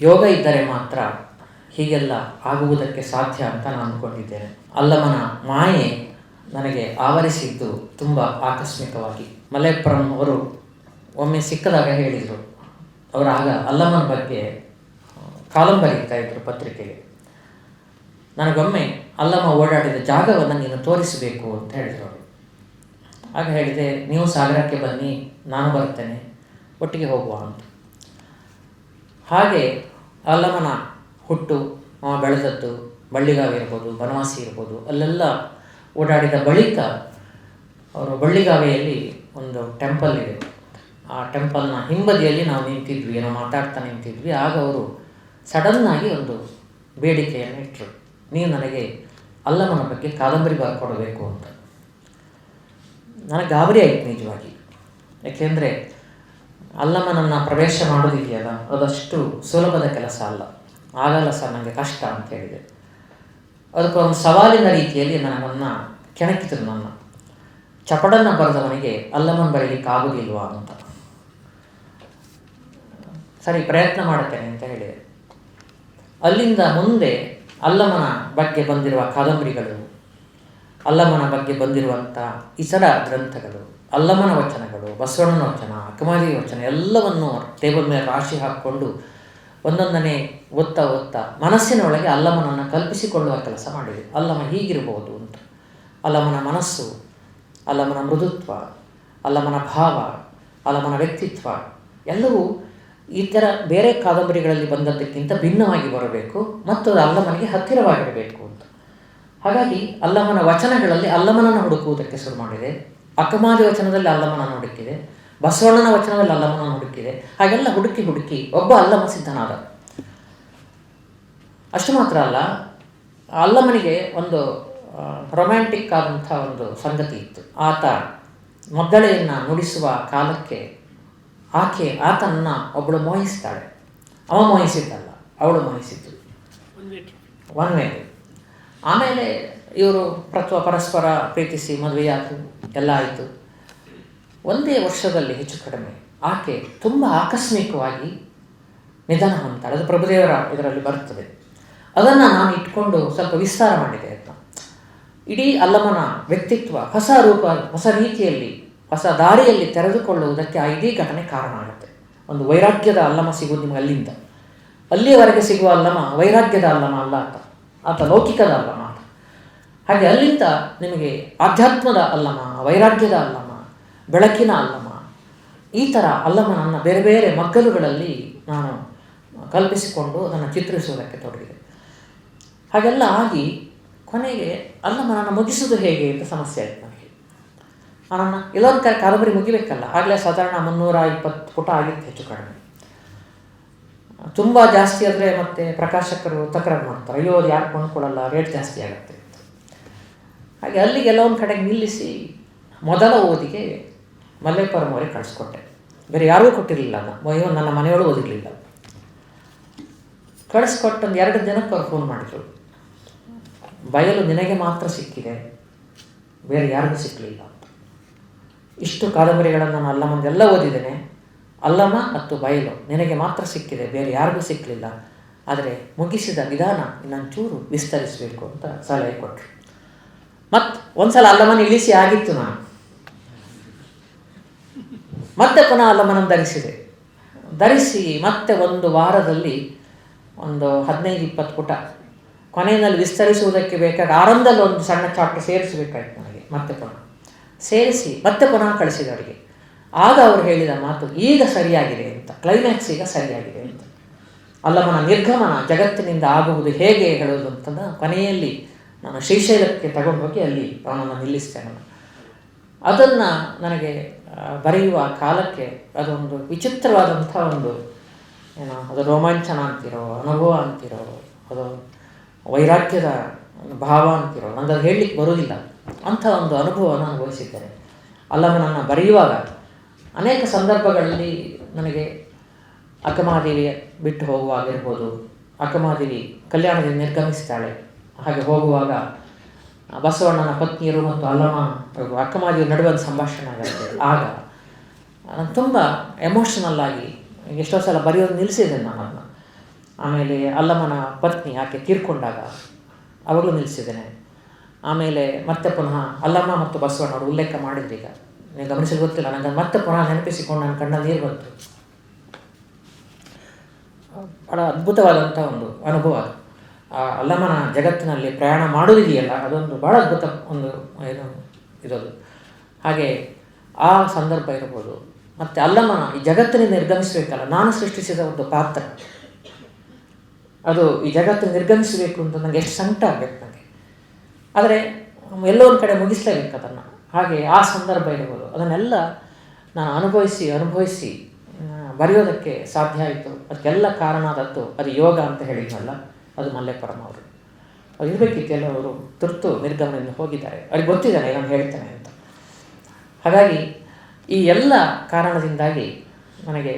ಯೋಗ ಇದ್ದರೆ ಮಾತ್ರ ಹೀಗೆಲ್ಲ ಆಗುವುದಕ್ಕೆ ಸಾಧ್ಯ ಅಂತ ನಾನು ಅಂದ್ಕೊಂಡಿದ್ದೇನೆ ಅಲ್ಲಮನ ಮಾಯೆ ನನಗೆ ಆವರಿಸಿದ್ದು ತುಂಬ ಆಕಸ್ಮಿಕವಾಗಿ. ಮಲೇಪುರಂ ಅವರು ಒಮ್ಮೆ ಸಿಕ್ಕದಾಗ ಹೇಳಿದರು. ಅವರು ಆಗ ಅಲ್ಲಮನ ಬಗ್ಗೆ ಕಾಲಂ ಬರೀತಾ ಇದ್ದರು ಪತ್ರಿಕೆಗೆ. ನನಗೊಮ್ಮೆ ಅಲ್ಲಮ್ಮ ಓಡಾಡಿದ ಜಾಗವನ್ನು ನೀನು ತೋರಿಸಬೇಕು ಅಂತ ಹೇಳಿದರು ಅವರು. ಆಗ ಹೇಳಿದೆ, ನೀವು ಸಾಗರಕ್ಕೆ ಬನ್ನಿ, ನಾನು ಬರ್ತೇನೆ, ಒಟ್ಟಿಗೆ ಹೋಗುವ ಅಂತ. ಹಾಗೆ ಅಲ್ಲಮ್ಮನ ಹುಟ್ಟು ಬೆಳೆದದ್ದು ಬಳ್ಳಿಗಾವಿರ್ಬೋದು ಬನವಾಸಿ ಇರ್ಬೋದು, ಅಲ್ಲೆಲ್ಲ ಓಡಾಡಿದ ಬಳಿಕ ಅವರು ಬಳ್ಳಿಗಾವೆಯಲ್ಲಿ ಒಂದು ಟೆಂಪಲ್ ಇದೆ. ಆ ಟೆಂಪಲ್ನ ಹಿಂಬದಿಯಲ್ಲಿ ನಾವು ನಿಂತಿದ್ವಿ, ಏನೋ ಮಾತಾಡ್ತಾ ನಿಂತಿದ್ವಿ. ಆಗ ಅವರು ಸಡನ್ನಾಗಿ ಒಂದು ಬೇಡಿಕೆಯನ್ನು ಇಟ್ಟರು ನೀವು ನನಗೆ ಅಲ್ಲಮನ ಬಗ್ಗೆ ಕಾದಂಬರಿ ಬರ್ಕೊಡಬೇಕು ಅಂತ. ನನಗೆ ಗಾಬರಿ ಆಯಿತು ನಿಜವಾಗಿ. ಯಾಕೆಂದರೆ ಅಲ್ಲಮ್ಮನನ್ನು ಪ್ರವೇಶ ಮಾಡೋದಿದೆಯಲ್ಲ ಅದಷ್ಟು ಸುಲಭದ ಕೆಲಸ ಅಲ್ಲ. ಆಗಲ್ಲ ಸರ್ ನನಗೆ ಕಷ್ಟ ಅಂತ ಹೇಳಿದೆ. ಅದಕ್ಕೆ ಒಂದು ಸವಾಲಿನ ರೀತಿಯಲ್ಲಿ ನನಗನ್ನು ಕೆಣಕಿದ್ರು ನನ್ನ. ಚಪಡನ್ನು ಬರೆದವನಿಗೆ ಅಲ್ಲಮ್ಮನ ಬರೀಲಿಕ್ಕೆ ಆಗೋದಿಲ್ವಾ ಅಂತ. ಸರಿ, ಪ್ರಯತ್ನ ಮಾಡುತ್ತೇನೆ ಅಂತ ಹೇಳಿದೆ. ಅಲ್ಲಿಂದ ಮುಂದೆ ಅಲ್ಲಮನ ಬಗ್ಗೆ ಬಂದಿರುವ ಕಾದಂಬರಿಗಳು, ಅಲ್ಲಮ್ಮನ ಬಗ್ಗೆ ಬಂದಿರುವಂಥ ಇತರ ಗ್ರಂಥಗಳು ಅಲ್ಲಮ್ಮನ ವಚನಗಳು, ಬಸವಣ್ಣನ ವಚನ ಅಕ್ಕಮಾದಿ ವಚನ, ಎಲ್ಲವನ್ನು ಟೇಬಲ್ ಮೇಲೆ ರಾಶಿ ಹಾಕಿಕೊಂಡು ಒಂದೊಂದನೇ ಒತ್ತ ಒತ್ತ ಮನಸ್ಸಿನ ಒಳಗೆ ಅಲ್ಲಮ್ಮನನ್ನು ಕಲ್ಪಿಸಿಕೊಳ್ಳುವ ಕೆಲಸ ಮಾಡಿದೆ. ಅಲ್ಲಮ್ಮ ಹೀಗಿರಬಹುದು ಅಂತ. ಅಲ್ಲಮ್ಮನ ಮನಸ್ಸು, ಅಲ್ಲಮ್ಮನ ಮೃದುತ್ವ, ಅಲ್ಲಮ್ಮನ ಭಾವ, ಅಲ್ಲಮ್ಮನ ವ್ಯಕ್ತಿತ್ವ, ಎಲ್ಲವೂ ಈ ಥರ ಬೇರೆ ಕಾದಂಬರಿಗಳಲ್ಲಿ ಬಂದದ್ದಕ್ಕಿಂತ ಭಿನ್ನವಾಗಿ ಬರಬೇಕು ಮತ್ತು ಅದು ಅಲ್ಲಮ್ಮನಿಗೆ ಹತ್ತಿರವಾಗಿರಬೇಕು ಅಂತ. ಹಾಗಾಗಿ ಅಲ್ಲಮ್ಮನ ವಚನಗಳಲ್ಲಿ ಅಲ್ಲಮ್ಮನನ್ನು ಹುಡುಕುವುದಕ್ಕೆ ಶುರು ಮಾಡಿದೆ. ಅಕ್ಕಮಾದಿ ವಚನದಲ್ಲಿ ಅಲ್ಲಮ್ಮನ ಹುಡುಕಿದೆ ಬಸವಣ್ಣನ ವಚನದಲ್ಲಿ ಅಲ್ಲಮ್ಮನ ಹುಡುಕಿದೆ ಹಾಗೆಲ್ಲ ಹುಡುಕಿ ಹುಡುಕಿ ಒಬ್ಬ ಅಲ್ಲಮ್ಮ ಸಿದ್ಧನಾದ. ಅಷ್ಟು ಮಾತ್ರ ಅಲ್ಲ ಅಲ್ಲಮ್ಮನಿಗೆ ಒಂದು ರೊಮ್ಯಾಂಟಿಕ್ ಆದಂಥ ಒಂದು ಸಂಗತಿ ಇತ್ತು. ಆತ ಮದ್ದಳೆಯನ್ನು ನುಡಿಸುವ ಕಾಲಕ್ಕೆ ಆಕೆ ಆತನನ್ನು ಒಬ್ಬಳು ಮೋಹಿಸ್ತಾಳೆ. ಅವ ಮೋಹಿಸಿದ್ದಲ್ಲ ಅವಳು ಮೋಹಿಸಿದ್ದು. ಒನ್ ವೇ ಆಮೇಲೆ ಇವರು ಪ್ರತ್ವ ಪರಸ್ಪರ ಪ್ರೀತಿಸಿ ಮದುವೆಯಾಯಿತು ಎಲ್ಲ ಆಯಿತು. ಒಂದೇ ವರ್ಷದಲ್ಲಿ ಹೆಚ್ಚು ಕಡಿಮೆ. ಆಕೆ ತುಂಬ ಆಕಸ್ಮಿಕವಾಗಿ ನಿಧನ ಹೊಂದ್ತಾಳೆ ಅದು ಪ್ರಭುದೇವರ ಇದರಲ್ಲಿ ಬರ್ತದೆ ಅದನ್ನು ನಾನು ಇಟ್ಕೊಂಡು ಸ್ವಲ್ಪ ವಿಸ್ತಾರ ಮಾಡಿದೆ ಅಂತ. ಇಡೀ ಅಲ್ಲಮನ ವ್ಯಕ್ತಿತ್ವ ಹೊಸ ರೂಪ, ಹೊಸ ರೀತಿಯಲ್ಲಿ, ಹೊಸ ದಾರಿಯಲ್ಲಿ ತೆರೆದುಕೊಳ್ಳುವುದಕ್ಕೆ ಆ ಇಡೀ ಘಟನೆ ಕಾರಣ ಆಗುತ್ತೆ. ಒಂದು ವೈರಾಗ್ಯದ ಅಲ್ಲಮ ಸಿಗುವುದು ನಿಮಗೆ ಅಲ್ಲಿಂದ. ಅಲ್ಲಿಯವರೆಗೆ ಸಿಗುವ ಅಲ್ಲಮ ವೈರಾಗ್ಯದ ಅಲ್ಲಮ ಅಲ್ಲ ಅಂತ. ಆತ ಲೌಕಿಕದ ಅಲ್ಲಮ. ಹಾಗೆ ಅಲ್ಲಿಂದ ನಿಮಗೆ ಆಧ್ಯಾತ್ಮದ ಅಲ್ಲಮ ವೈರಾಗ್ಯದ ಅಲ್ಲಮ ಬೆಳಕಿನ ಅಲ್ಲಮ ಈ ಥರ ಅಲ್ಲಮನನ್ನು ಬೇರೆ ಬೇರೆ ಮಗ್ಗಲುಗಳಲ್ಲಿ ನಾನು ಕಲ್ಪಿಸಿಕೊಂಡು ಅದನ್ನು ಚಿತ್ರಿಸುವುದಕ್ಕೆ ತೊಡಗಿದೆ. ಹಾಗೆಲ್ಲ ಆಗಿ ಕೊನೆಗೆ ಅಲ್ಲಮನನ್ನು ಮುಗಿಸೋದು ಹೇಗೆ ಅಂತ ಸಮಸ್ಯೆ ಆಯಿತು ನನಗೆ. ನನ್ನ ಎಲ್ಲೊಂದು ಕರೆ ಕಾದಂಬರಿ ಮುಗಿಬೇಕಲ್ಲ, ಆಗಲೇ ಸಾಧಾರಣ ಮುನ್ನೂರ ಇಪ್ಪತ್ತು ಪುಟ ಆಗಿತ್ತು ಹೆಚ್ಚು ಕಡಿಮೆ. ತುಂಬ ಜಾಸ್ತಿ ಆದರೆ ಮತ್ತೆ ಪ್ರಕಾಶಕರು ತಕರಾರು ಮಾಡ್ತಾರೆ, ಅಯ್ಯೋ ಅದು ಯಾರು ಕೊಂಡ್ಕೊಳ್ಳಲ್ಲ ರೇಟ್ ಜಾಸ್ತಿ ಆಗುತ್ತೆ. ಹಾಗೆ ಅಲ್ಲಿ ಕೆಲವೊಂದು ಕಡೆಗೆ ನಿಲ್ಲಿಸಿ ಮೊದಲ ಓದಿಗೆ ಮಲ್ಲೇಪುರಂ ಅವರಿಗೆ ಕಳಿಸ್ಕೊಟ್ಟೆ. ಬೇರೆ ಯಾರಿಗೂ ಕೊಟ್ಟಿರಲಿಲ್ಲ ಅಯ್ಯೋ, ನನ್ನ ಮನೆಯೊಳು ಓದಿರಲಿಲ್ಲ. ಕಳಿಸ್ಕೊಟ್ಟು ಒಂದು ಎರಡು ದಿನಕ್ಕೆ ಅವ್ರು ಫೋನ್ ಮಾಡಿದ್ರು. ಬಯಲು ನಿನಗೆ ಮಾತ್ರ ಸಿಕ್ಕಿದೆ, ಬೇರೆ ಯಾರಿಗೂ ಸಿಕ್ಕಲಿಲ್ಲ ಇಷ್ಟು ಕಾದಂಬರಿಗಳನ್ನು ನಾನು ಅಲ್ಲಮ್ಮಂದೆಲ್ಲ ಓದಿದ್ದೇನೆ. ಅಲ್ಲಮ್ಮ ಮತ್ತು ಬಯಲು ನಿನಗೆ ಮಾತ್ರ ಸಿಕ್ಕಿದೆ, ಬೇರೆ ಯಾರಿಗೂ ಸಿಕ್ಕಲಿಲ್ಲ ಆದರೆ ಮುಗಿಸಿದ ವಿಧಾನ ಇನ್ನೊಂಚೂರು ವಿಸ್ತರಿಸಬೇಕು ಅಂತ ಸಲಹೆ ಕೊಟ್ಟರು ಮತ್ತು ಒಂದ್ಸಲ ಅಲ್ಲಮನ ಇಳಿಸಿ ಆಗಿತ್ತು ನಾನು. ಮತ್ತೆ ಪುನಃ ಅಲ್ಲಮನ ಧರಿಸಿದೆ. ಧರಿಸಿ ಮತ್ತೆ ಒಂದು ವಾರದಲ್ಲಿ ಒಂದು ಹದಿನೈದು ಇಪ್ಪತ್ತು ಪುಟ ಕೊನೆಯಲ್ಲಿ ವಿಸ್ತರಿಸುವುದಕ್ಕೆ ಬೇಕಾದ ಆರಂಭದಲ್ಲಿ ಒಂದು ಸಣ್ಣ ಚಾಪ್ಟರ್ ಸೇರಿಸಬೇಕಾಯ್ತು ನನಗೆ, ಮತ್ತೆ ಪುನಃ. ಸೇರಿಸಿ ಮತ್ತೆ ಪುನಃ ಕಳಿಸಿದ ಅವರಿಗೆ. ಆಗ ಅವರು ಹೇಳಿದ ಮಾತು ಈಗ ಸರಿಯಾಗಿದೆ ಅಂತ ಕ್ಲೈಮ್ಯಾಕ್ಸ್ ಈಗ ಸರಿಯಾಗಿದೆ ಅಂತ. ಅಲ್ಲಮನ ನಿರ್ಗಮನ ಜಗತ್ತಿನಿಂದ ಆಗುವುದು ಹೇಗೆ ಹೇಳೋದು ಅಂತಂದ ಕೊನೆಯಲ್ಲಿ ನಾನು ಶ್ರೀಶೈಲಕ್ಕೆ ತಗೊಂಡು ಹೋಗಿ ಅಲ್ಲಿ ಅವನನ್ನು ನಿಲ್ಲಿಸ್ತೇನೆ. ಅದನ್ನು ನನಗೆ ಬರೆಯುವ ಕಾಲಕ್ಕೆ ಅದೊಂದು ವಿಚಿತ್ರವಾದಂಥ ಒಂದು, ಏನೋ, ಅದು ರೋಮಾಂಚನ ಅಂತಿರೋ, ಅನುಭವ ಅಂತಿರೋ, ಅದು ವೈರಾಗ್ಯದ ಭಾವ ಅಂತಿರೋ ನನಗೆ ಅದು ಹೇಳಲಿಕ್ಕೆ ಬರೋದಿಲ್ಲ ಅಂಥ ಒಂದು ಅನುಭವವನ್ನು ಅನುಭವಿಸಿದ್ದೇನೆ. ನನ್ನ ಬರೆಯುವಾಗ ಅನೇಕ ಸಂದರ್ಭಗಳಲ್ಲಿ ನನಗೆ ಅಕ್ಕಮಹಾದೇವಿ ಬಿಟ್ಟು ಹೋಗುವಾಗಿರ್ಬೋದು ಅಕ್ಕಮಹಾದೇವಿ ಕಲ್ಯಾಣದಿಂದ ನಿರ್ಗಮಿಸ್ತಾಳೆ. ಹಾಗೆ ಹೋಗುವಾಗ ಬಸವಣ್ಣನ ಪತ್ನಿಯರು ಮತ್ತು ಅಲ್ಲಮ್ಮ ಅಕ್ಕಮಹಾದೇವಿ ನಡುವೆ ಒಂದು ಸಂಭಾಷಣೆ ಆಗುತ್ತೆ. ಆಗ ನಾನು ತುಂಬ ಎಮೋಷನಲ್ ಆಗಿ ಎಷ್ಟೋ ಸಲ ಬರೆಯೋದು ನಿಲ್ಲಿಸಿದೆ ನಾನು ಆಮೇಲೆ ಅಲ್ಲಮ್ಮನ ಪತ್ನಿ ಆಕೆ ತೀರ್ಕೊಂಡಾಗ ಅವಾಗಲೂ ನಿಲ್ಲಿಸಿದ್ದೇನೆ. ಆಮೇಲೆ ಮತ್ತೆ ಪುನಃ ಅಲ್ಲಮ್ಮ ಮತ್ತು ಬಸವಣ್ಣವರು ಉಲ್ಲೇಖ ಮಾಡಿದ್ರು ಈಗ. ನೀವು ಗಮನಿಸಲು ಗೊತ್ತಿಲ್ಲ ನನಗೆ ಮತ್ತೆ ಪುನಃ ನೆನಪಿಸಿಕೊಂಡು ನನ್ನ ಕಣ್ಣ ನೀರು ಬಂತು. ಭಾಳ ಅದ್ಭುತವಾದಂಥ ಒಂದು ಅನುಭವ ಆ ಅಲ್ಲಮನ ಜಗತ್ತಿನಲ್ಲಿ ಪ್ರಯಾಣ ಮಾಡೋದಿದೆಯಲ್ಲ ಅದೊಂದು ಭಾಳ ಅದ್ಭುತ ಒಂದು ಏನು ಇರೋದು. ಹಾಗೆ ಆ ಸಂದರ್ಭ ಇರ್ಬೋದು ಮತ್ತು ಅಲ್ಲಮನ ಈ ಜಗತ್ತಿನಿಂದ ನಿರ್ಗಮಿಸಬೇಕಲ್ಲ, ನಾನು ಸೃಷ್ಟಿಸಿದ ಒಂದು ಪಾತ್ರ. ಅದು ಈ ಜಗತ್ತು ನಿರ್ಗಮಿಸಬೇಕು ಅಂತ ನನಗೆ ಎಷ್ಟು ಸಂಕಟ ಆಗಬೇಕು ನನಗೆ ಆದರೆ ಎಲ್ಲೋ ಒಂದು ಕಡೆ ಮುಗಿಸ್ಲೇಬೇಕು ಅದನ್ನು. ಹಾಗೆ ಆ ಸಂದರ್ಭ ಇರ್ಬೋದು ಅದನ್ನೆಲ್ಲ ನಾನು ಅನುಭವಿಸಿ ಅನುಭವಿಸಿ ಬರೆಯೋದಕ್ಕೆ ಸಾಧ್ಯ ಆಯಿತು. ಅದಕ್ಕೆಲ್ಲ ಕಾರಣ ಆದದ್ದು ಅದು ಯೋಗ ಅಂತ ಹೇಳಿದ್ನಲ್ಲ. ಅದು ಮಲ್ಲೇಪುರಂ ಅವರು. ಅವ್ರು ಇರಬೇಕಿತ್ತು ಎಲ್ಲವರು ತುರ್ತು ನಿರ್ಗಮನದಿಂದ ಹೋಗಿದ್ದಾರೆ. ಅವ್ರಿಗೆ ಗೊತ್ತಿದ್ದಾರೆ ನಾನು ಹೇಳ್ತೇನೆ ಅಂತ. ಹಾಗಾಗಿ ಈ ಎಲ್ಲ ಕಾರಣದಿಂದಾಗಿ ನನಗೆ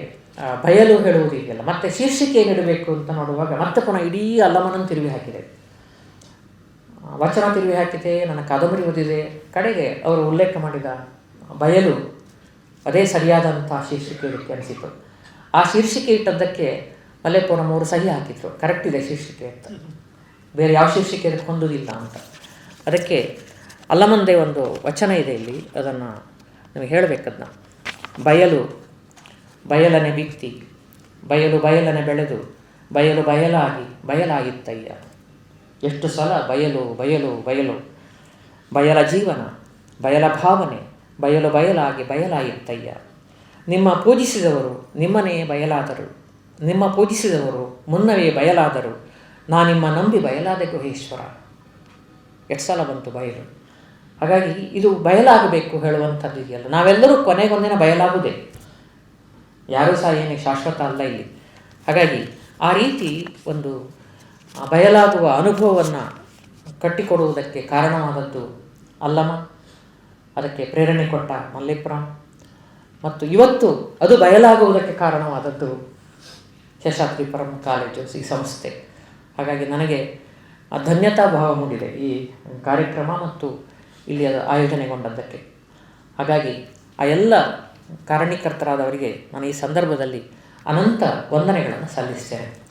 ಬಯಲು ಹೇಳುವುದು ಇದೆಯಲ್ಲ ಮತ್ತೆ ಶೀರ್ಷಿಕೆ ನೀಡಬೇಕು ಅಂತ ನೋಡುವಾಗ ಮತ್ತೆ ಪುನಃ ಇಡೀ ಅಲ್ಲಮನನ್ನು ತಿರುವಿ ಹಾಕಿದೆ. ವಚನ ತಿರುವಿ ಹಾಕಿದೆ, ನನ್ನ ಕಾದಂಬರಿ ಓದಿದೆ. ಕಡೆಗೆ ಅವರು ಉಲ್ಲೇಖ ಮಾಡಿದ ಬಯಲು ಅದೇ ಸರಿಯಾದಂಥ ಶೀರ್ಷಿಕೆ ಇದಕ್ಕೆ ಅನಿಸಿತು ಆ ಶೀರ್ಷಿಕೆ ಇಟ್ಟದ್ದಕ್ಕೆ ಮಲ್ಲೇಪುರಂ ಅವರು ಸಹಿ ಹಾಕಿದರು. ಕರೆಕ್ಟ್ ಇದೆ ಶೀರ್ಷಿಕೆ ಅಂತ. ಬೇರೆ ಯಾವ ಶೀರ್ಷಿಕೆ ಅದಕ್ಕೆ ಅಂತ. ಅದಕ್ಕೆ ಅಲ್ಲಮಂದೆ ಒಂದು ವಚನ ಇದೆ ಇಲ್ಲಿ. ಅದನ್ನು ನಿಮಗೆ ಹೇಳಬೇಕದನ್ನ ಬಯಲು, ಬಯಲನೆ ಬಿತ್ತಿ, ಬಯಲು ಬಯಲನೆ ಬೆಳೆದು, ಬಯಲು ಬಯಲಾಗಿ, ಬಯಲಾಗಿತ್ತಯ್ಯ. ಎಷ್ಟು ಸಲ ಬಯಲು ಬಯಲು ಬಯಲು. ಬಯಲ ಜೀವನ, ಬಯಲ ಭಾವನೆ, ಬಯಲು ಬಯಲಾಗಿ ಬಯಲಾಗಿತ್ತಯ್ಯ. ನಿಮ್ಮ ಪೂಜಿಸಿದವರು ನಿಮ್ಮನೇ ಬಯಲಾದರು. ನಿಮ್ಮ ಪೂಜಿಸಿದವರು ಮುನ್ನವೇ ಬಯಲಾದರು. ನಾ ನಿಮ್ಮ ನಂಬಿ ಬಯಲಾದೆ ಗುಹೇಶ್ವರ ಎಷ್ಟು ಸಲ ಬಂತು ಬಯಲು? ಹಾಗಾಗಿ ಇದು ಬಯಲಾಗಬೇಕು ಹೇಳುವಂಥದ್ದು ಇದೆಯಲ್ಲ. ನಾವೆಲ್ಲರೂ ಕೊನೆಗೊಂದಿನ ಬಯಲಾಗುವುದೇ? ಯಾರೂ ಸಹ ಏನೇ ಶಾಶ್ವತ ಅಲ್ಲ ಇಲ್ಲಿ. ಹಾಗಾಗಿ ಆ ರೀತಿ ಒಂದು ಬಯಲಾಗುವ ಅನುಭವವನ್ನು ಕಟ್ಟಿಕೊಡುವುದಕ್ಕೆ ಕಾರಣವಾದದ್ದು ಅಲ್ಲಮ ಅದಕ್ಕೆ ಪ್ರೇರಣೆ ಕೊಟ್ಟ ಮಲ್ಲೇಪುರಂ ಮತ್ತು ಇವತ್ತು ಅದು ಬಯಲಾಗುವುದಕ್ಕೆ ಕಾರಣವಾದದ್ದು ಶೇಷಾದ್ರಿಪುರಂ ಕಾಲೇಜು, ಈ ಸಂಸ್ಥೆ. ಹಾಗಾಗಿ ನನಗೆ ಆ ಧನ್ಯತಾ ಭಾವ ಮೂಡಿದೆ ಈ ಕಾರ್ಯಕ್ರಮ ಮತ್ತು ಇಲ್ಲಿ ಅದು ಆಯೋಜನೆಗೊಂಡದ್ದಕ್ಕೆ. ಹಾಗಾಗಿ ಆ ಎಲ್ಲ ಕಾರಣೀಕರ್ತರಾದವರಿಗೆ ನಾನು ಈ ಸಂದರ್ಭದಲ್ಲಿ ಅನಂತ ವಂದನೆಗಳನ್ನು ಸಲ್ಲಿಸ್ತೇನೆ.